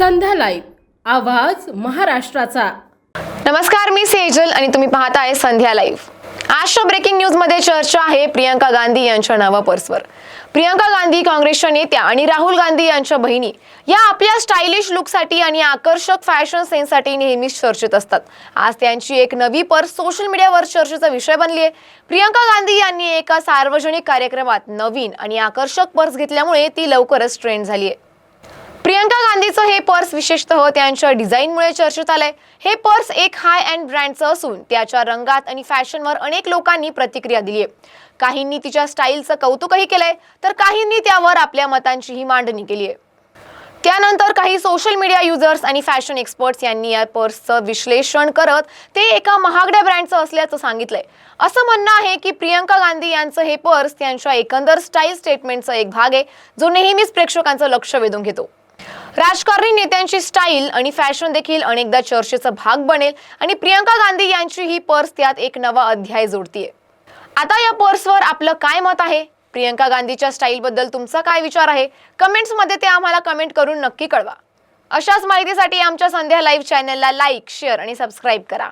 संध्या live आवाज महाराष्ट्राचा. नमस्कार मी सेजल आणि तुम्ही पाहताय संध्या लाईव्ह. आजच्या ब्रेकिंग न्यूजमध्ये चर्चा आहे प्रियंका गांधी यांच्या नवा पर्सवर. प्रियंका गांधी काँग्रेसच्या नेत्या आणि राहुल गांधी यांच्या बहिणी या आपल्या स्टायलिश लुकसाठी आणि आकर्षक फॅशन सेन्ससाठी नेहमीच चर्चेत असतात. आज त्यांची एक नवी पर्स सोशल मीडियावर चर्चेचा विषय बनली आहे. प्रियंका गांधी यांनी एका सार्वजनिक कार्यक्रमात नवीन आणि आकर्षक पर्स घेतल्यामुळे ती लवकरच ट्रेंड झाली आहे. प्रियंका गांधीचं हे विशेषतः त्यांच्या डिझाईनमुळे चर्चेत आलंय. हे पर्स एक हाय अँड ब्रँडचं असून त्याच्या रंगात आणि फॅशनवर अनेक लोकांनी प्रतिक्रिया दिली आहे काहींनी तिच्या स्टाईलचं कौतुकही केलंय तर काहींनी त्यावर आपल्या मतांचीही मांडणी केली आहे त्यानंतर काही सोशल मीडिया युजर्स आणि फॅशन एक्सपर्ट्स यांनी या पर्सचं विश्लेषण करत ते एका महागड्या ब्रँडचं असल्याचं सांगितलंय. असं म्हणणं आहे की प्रियंका गांधी यांचं हे पर्स त्यांच्या एकंदर स्टाईल स्टेटमेंटचा एक भाग आहे जो नेहमीच प्रेक्षकांचं लक्ष वेधून घेतो. राजकारणी नेत्यांची स्टाईल आणि फॅशन देखील अनेकदा चर्चेचा भाग बनेल आणि प्रियंका गांधी यांची ही पर्स त्यात एक नवा अध्याय जोडतीये. आता या पर्सवर आपलं काय मत आहे? प्रियंका गांधीच्या स्टाईलबद्दल तुमचा काय विचार आहे? कमेंट्समध्ये ते आम्हाला कमेंट करून नक्की कळवा. अशाच माहितीसाठी आमच्या संध्या लाईव्ह चॅनलला लाईक शेअर आणि सबस्क्राईब करा.